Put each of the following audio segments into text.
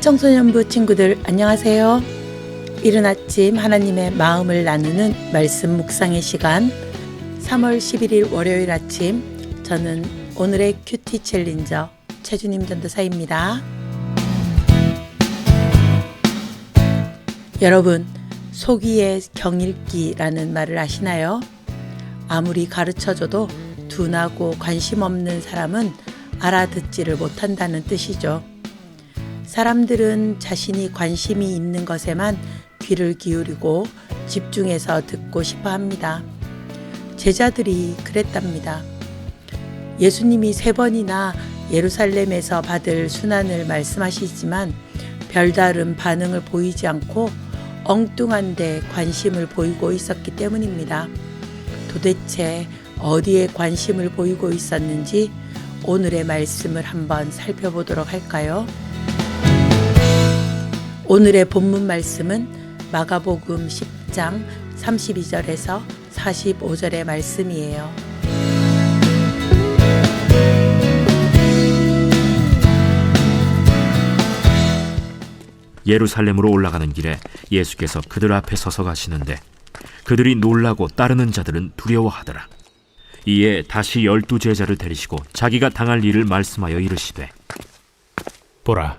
청소년부 친구들 안녕하세요. 이른 아침 하나님의 마음을 나누는 말씀 묵상의 시간 3월 11일 월요일 아침 저는 오늘의 큐티 챌린저 최주님 전도사입니다. 여러분 소기의 경읽기라는 말을 아시나요? 아무리 가르쳐줘도 둔하고 관심 없는 사람은 알아듣지를 못한다는 뜻이죠. 사람들은 자신이 관심이 있는 것에만 귀를 기울이고 집중해서 듣고 싶어 합니다. 제자들이 그랬답니다. 예수님이 세 번이나 예루살렘에서 받을 순환을 말씀하시지만 별다른 반응을 보이지 않고 엉뚱한데 관심을 보이고 있었기 때문입니다. 도대체 어디에 관심을 보이고 있었는지 오늘의 말씀을 한번 살펴보도록 할까요? 오늘의 본문 말씀은 마가복음 10장 32절에서 45절의 말씀이에요. 예루살렘으로 올라가는 길에 예수께서 그들 앞에 서서 가시는데 그들이 놀라고 따르는 자들은 두려워하더라. 이에 다시 열두 제자를 데리시고 자기가 당할 일을 말씀하여 이르시되 보라,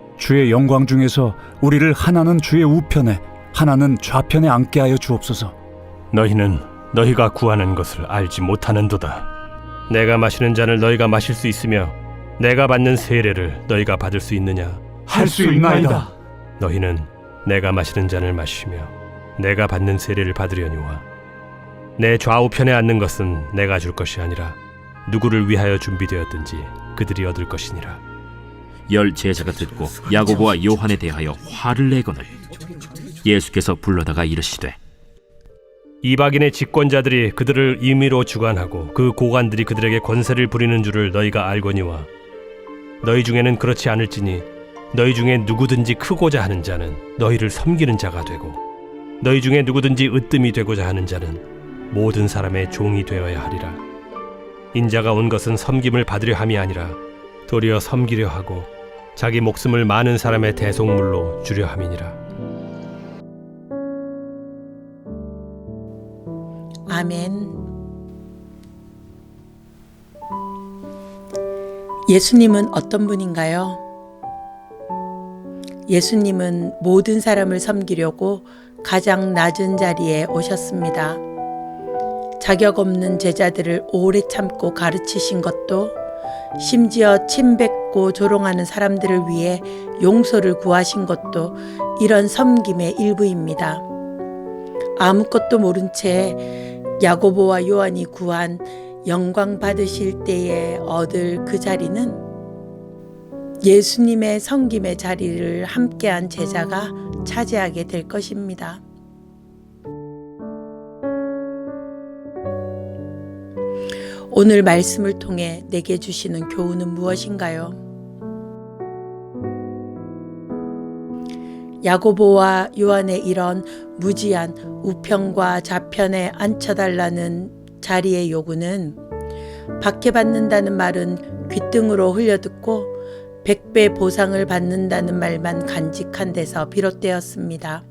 주의 영광 중에서 우리를 하나는 주의 우편에 하나는 좌편에 앉게 하여 주옵소서. 너희는 너희가 구하는 것을 알지 못하는도다. 내가 마시는 잔을 너희가 마실 수 있으며 내가 받는 세례를 너희가 받을 수 있느냐? 할 수 있나이다. 너희는 내가 마시는 잔을 마시며 내가 받는 세례를 받으려니와 내 좌우편에 앉는 것은 내가 줄 것이 아니라 누구를 위하여 준비되었든지 그들이 얻을 것이니라. 열 제자가 듣고 야고보와 요한에 대하여 화를 내거늘 예수께서 불러다가 이르시되 이방인의 집권자들이 그들을 임의로 주관하고 그 고관들이 그들에게 권세를 부리는 줄을 너희가 알거니와 너희 중에는 그렇지 않을지니 너희 중에 누구든지 크고자 하는 자는 너희를 섬기는 자가 되고 너희 중에 누구든지 으뜸이 되고자 하는 자는 모든 사람의 종이 되어야 하리라. 인자가 온 것은 섬김을 받으려 함이 아니라 도리어 섬기려 하고 자기 목숨을 많은 사람의 대속물로 주려 함이니라 아멘. 예수님은 어떤 분인가요? 예수님은 모든 사람을 섬기려고 가장 낮은 자리에 오셨습니다. 자격 없는 제자들을 오래 참고 가르치신 것도 심지어 침뱉고 조롱하는 사람들을 위해 용서를 구하신 것도 이런 섬김의 일부입니다. 아무것도 모른 채 야고보와 요한이 구한 영광 받으실 때에 얻을 그 자리는 예수님의 성김의 자리를 함께한 제자가 차지하게 될 것입니다. 오늘 말씀을 통해 내게 주시는 교훈은 무엇인가요? 야고보와 요한의 이런 무지한 우편과 좌편에 앉혀달라는 자리의 요구는 박해받는다는 말은 귓등으로 흘려듣고 백배 보상을 받는다는 말만 간직한 데서 비롯되었습니다.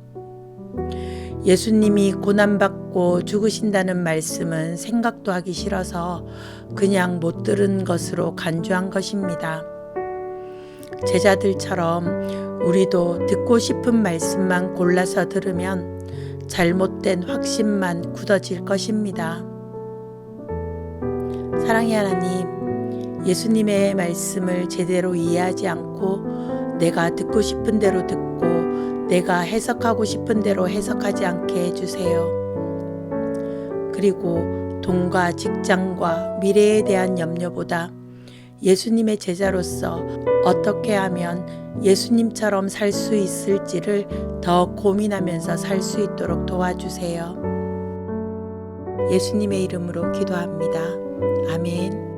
예수님이 고난받고 죽으신다는 말씀은 생각도 하기 싫어서 그냥 못 들은 것으로 간주한 것입니다. 제자들처럼 우리도 듣고 싶은 말씀만 골라서 들으면 잘못된 확신만 굳어질 것입니다. 사랑의 하나님, 예수님의 말씀을 제대로 이해하지 않고 내가 듣고 싶은 대로 듣고 내가 해석하고 싶은 대로 해석하지 않게 해주세요. 그리고 돈과 직장과 미래에 대한 염려보다 예수님의 제자로서 어떻게 하면 예수님처럼 살 수 있을지를 더 고민하면서 살 수 있도록 도와주세요. 예수님의 이름으로 기도합니다. 아멘.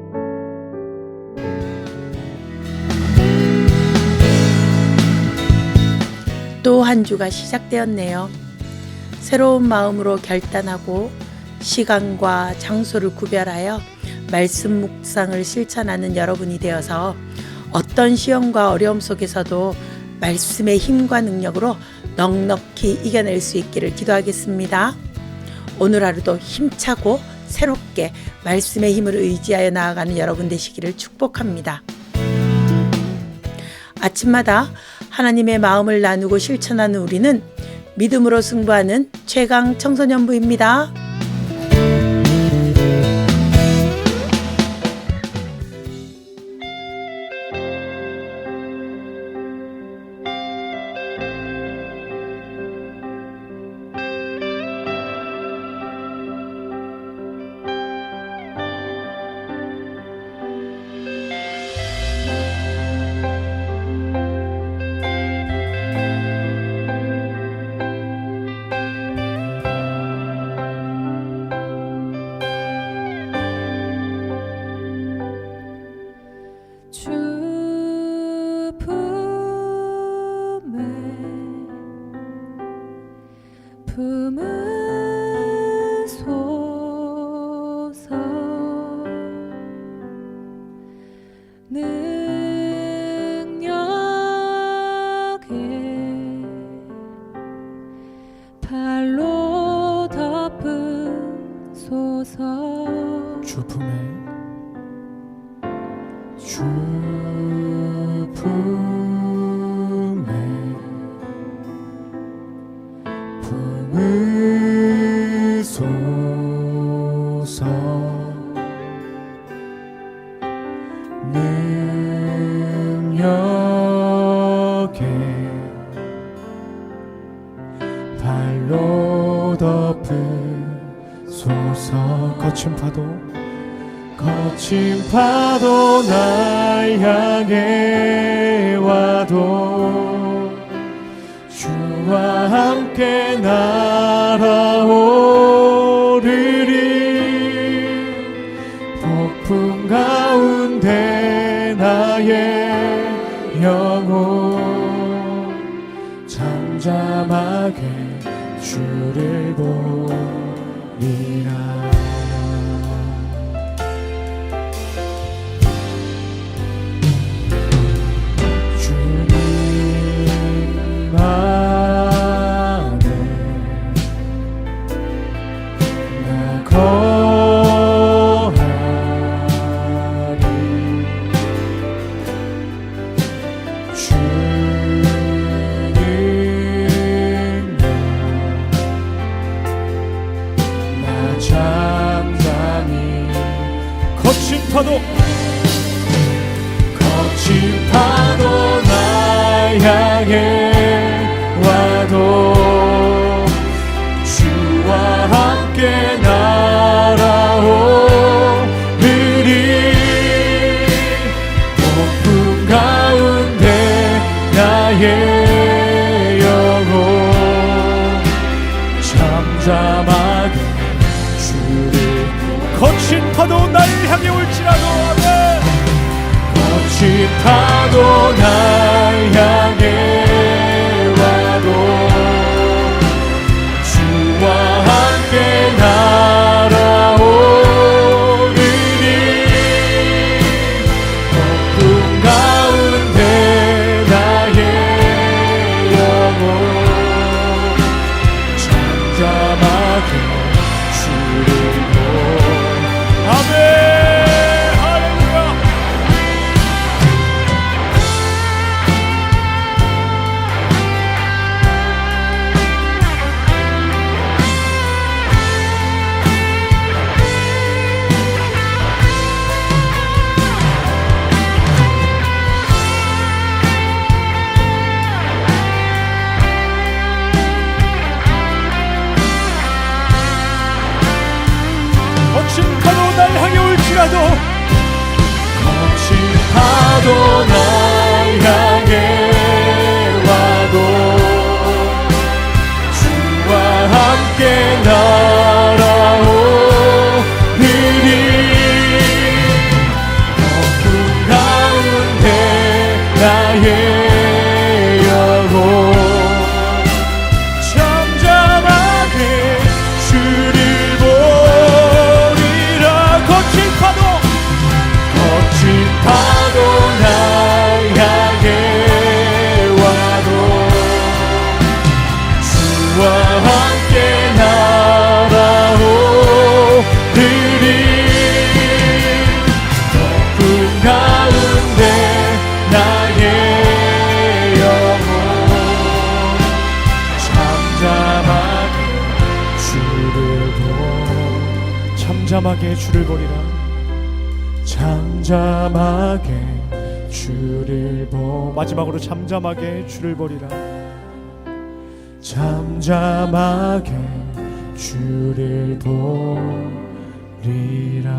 한 주가 시작되었네요. 새로운 마음으로 결단하고 시간과 장소를 구별하여 말씀 묵상을 실천하는 여러분이 되어서 어떤 시험과 어려움 속에서도 말씀의 힘과 능력으로 넉넉히 이겨낼 수 있기를 기도하겠습니다. 오늘 하루도 힘차고 새롭게 말씀의 힘을 의지하여 나아가는 여러분 되시기를 축복합니다. 아침마다 하나님의 마음을 나누고 실천하는 우리는 믿음으로 승부하는 최강 청소년부입니다. 발로 덮으소서 거친 파도 거친 파도 날 향해 와도 주와 함께 날아오르리. 폭풍 가운데 나의 영혼 잠잠하게 주를 보리라 파도 거친 파도 날 향해 와도 주와 함께 날아오르리 폭풍 가운데 나의 거친 파도 날 향해 올지라도 아멘. 거친 파도 날 향해 잠잠하게 주를 보리라. 잠잠하게 주를 보. 마지막으로 잠잠하게 주를 보리라. 잠잠하게 주를 보리라.